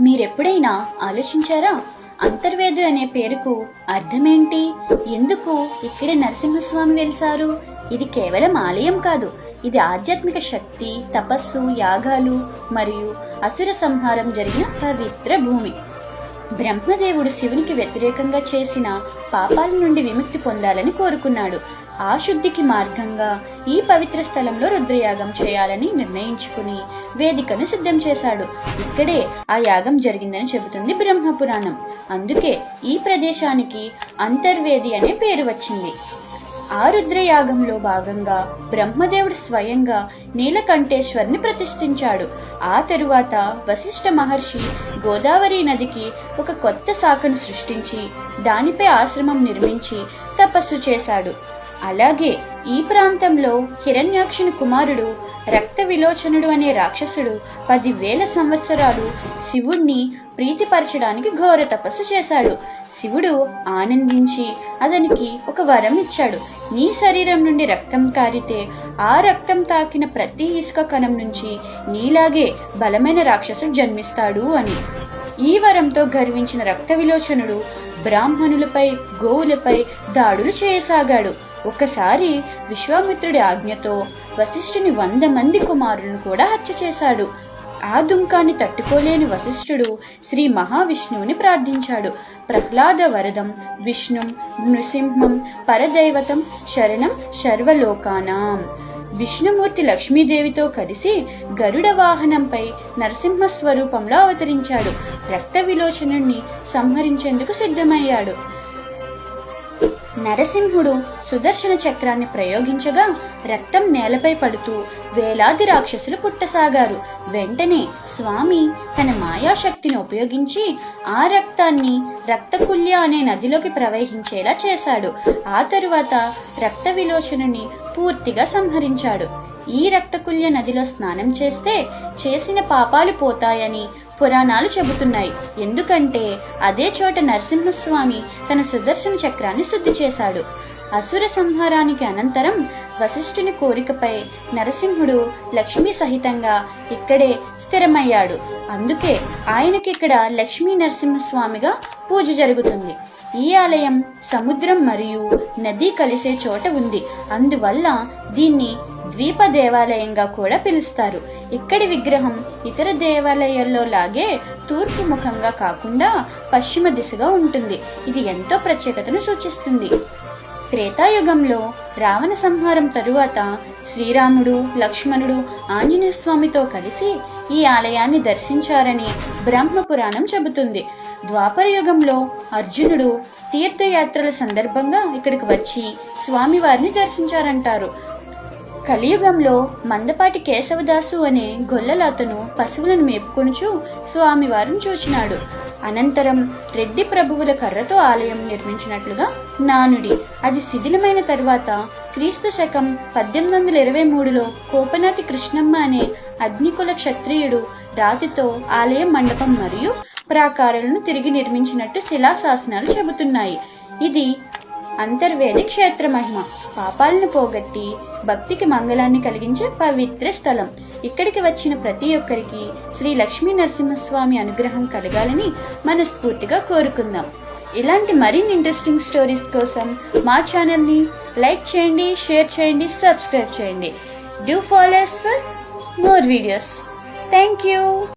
మీరెప్పుడైనా ఆలోచించారా? అంతర్వేది అనే పేరుకు అర్థమేంటి? ఎందుకు ఇక్కడే నరసింహస్వామి వెలిసారు? ఇది కేవలం ఆలయం కాదు. ఇది ఆధ్యాత్మిక శక్తి తపస్సు యాగాలు మరియు అసుర సంహారం జరిగిన పవిత్ర భూమి. బ్రహ్మదేవుడు శివునికి వ్యతిరేకంగా చేసిన పాపాల నుండి విముక్తి పొందాలని కోరుకున్నాడు. ఆ శుద్ధికి మార్గంగా ఈ పవిత్ర స్థలంలో రుద్రయాగం చేయాలని నిర్ణయించుకుని వేదికను సిద్ధం చేశాడు. ఇక్కడే ఆ యాగం జరిగిందని చెబుతుంది బ్రహ్మపురాణం. అందుకే ఈ ప్రదేశానికి అంతర్వేది అనే పేరు వచ్చింది. ఆ రుద్రయాగంలో భాగంగా బ్రహ్మదేవుడు స్వయంగా నీలకంఠేశ్వర్ని ప్రతిష్ఠించాడు. ఆ తరువాత వశిష్ఠ మహర్షి గోదావరి నదికి ఒక కొత్త శాఖను సృష్టించి దానిపై ఆశ్రమం నిర్మించి తపస్సు చేశాడు. అలాగే ఈ ప్రాంతంలో హిరణ్యాక్షుని కుమారుడు రక్త విలోచనుడు అనే రాక్షసుడు పదివేల సంవత్సరాలు శివుణ్ణి ప్రీతిపరచడానికి ఘోర తపస్సు చేశాడు. శివుడు ఆనందించి అతనికి ఒక వరం ఇచ్చాడు. నీ శరీరం నుండి రక్తం కారితే ఆ రక్తం తాకిన ప్రతి ఇసుక కణం నుంచి నీలాగే బలమైన రాక్షసుడు జన్మిస్తాడు అని. ఈ వరంతో గర్వించిన రక్త విలోచనుడు బ్రాహ్మణులపై గోవులపై దాడులు చేయసాగాడు. ఒకసారి విశ్వామిత్రుడి ఆజ్ఞతో వశిష్ఠుని వంద మంది కుమారులను కూడా హత్య చేశాడు. ఆ దుంకాన్ని తట్టుకోలేని వశిష్ఠుడు శ్రీ మహావిష్ణువుని ప్రార్థించాడు. ప్రహ్లాద వరదం విష్ణుం నృసింహం పరదైవతం శరణం సర్వలోకానాం విష్ణుమూర్తి లక్ష్మీదేవితో కలిసి గరుడ వాహనంపై నరసింహ స్వరూపంలో అవతరించాడు. రక్త విలోచనుణ్ణి సంహరించేందుకు సిద్ధమయ్యాడు. నరసింహుడు సుదర్శన చక్రాన్ని ప్రయోగించగా రక్తం నేలపై పడుతూ వేలాది రాక్షసులు పుట్టసాగారు. వెంటనే స్వామి తన మాయాశక్తిని ఉపయోగించి ఆ రక్తాన్ని రక్తకుల్య అనే నదిలోకి ప్రవహించేలా చేశాడు. ఆ తరువాత రక్త విలోచనని పూర్తిగా సంహరించాడు. ఈ రక్తకుల్య నదిలో స్నానం చేస్తే చేసిన పాపాలు పోతాయని పురాణాలు చెబుతున్నాయి. ఎందుకంటే అదే చోట నరసింహస్వామి తన సుదర్శన చక్రాన్ని శుద్ధి చేశాడు. అసుర సంహారానికి అనంతరం వశిష్ఠుని కోరికపై నరసింహుడు లక్ష్మీ సహితంగా ఇక్కడే స్థిరమయ్యాడు. అందుకే ఆయనకిక్కడ లక్ష్మీ నరసింహస్వామిగా పూజ జరుగుతుంది. ఈ ఆలయం సముద్రం మరియు నది కలిసే చోట ఉంది. అందువల్ల దీన్ని ద్వీప దేవాలయంగా కూడా పిలుస్తారు. ఇక్కడి విగ్రహం ఇతర దేవాలయాల్లో లాగే తూర్పు ముఖంగా కాకుండా పశ్చిమ దిశగా ఉంటుంది. ఇది ఎంతో ప్రత్యేకతను సూచిస్తుంది. త్రేతాయుగంలో రావణ సంహారం తరువాత శ్రీరాముడు లక్ష్మణుడు ఆంజనేయ స్వామితో కలిసి ఈ ఆలయాన్ని దర్శించారని బ్రహ్మపురాణం చెబుతుంది. ద్వాపర యుగంలో అర్జునుడు తీర్థయాత్రల సందర్భంగా ఇక్కడికి వచ్చి స్వామివారిని దర్శించారంటారు. కలియుగంలో మందపాటి కేశవదాసు అనే గొల్లలతను పశువులను మేపుకొనుచు స్వామివారిని చూచినాడు. అనంతరం రెడ్డి ప్రభువుల కర్రతో ఆలయం నిర్మించినట్లుగా నానుడి అది శిథిలమైన తరువాత క్రీస్తు శకం పద్దెనిమిది వందల ఇరవై మూడులో కోపనాతి కృష్ణమ్మ అనే అగ్నికుల క్షత్రియుడు రాతితో ఆలయం మండపం మరియు ప్రాకారాలను తిరిగి నిర్మించినట్టు శిలాశాసనాలు చెబుతున్నాయి. ఇది అంతర్వేది క్షేత్ర మహిమ. పాపాలను పోగొట్టి భక్తికి మంగళాన్ని కలిగించే పవిత్ర స్థలం. ఇక్కడికి వచ్చిన ప్రతి ఒక్కరికి శ్రీ లక్ష్మీ నరసింహస్వామి అనుగ్రహం కలగాలని మనస్ఫూర్తిగా కోరుకుందాం. ఇలాంటి మరిన్ని ఇంట్రెస్టింగ్ స్టోరీస్ కోసం మా ఛానల్ని లైక్ చేయండి షేర్ చేయండి సబ్స్క్రైబ్ చేయండి. Do follow us for more videos thank you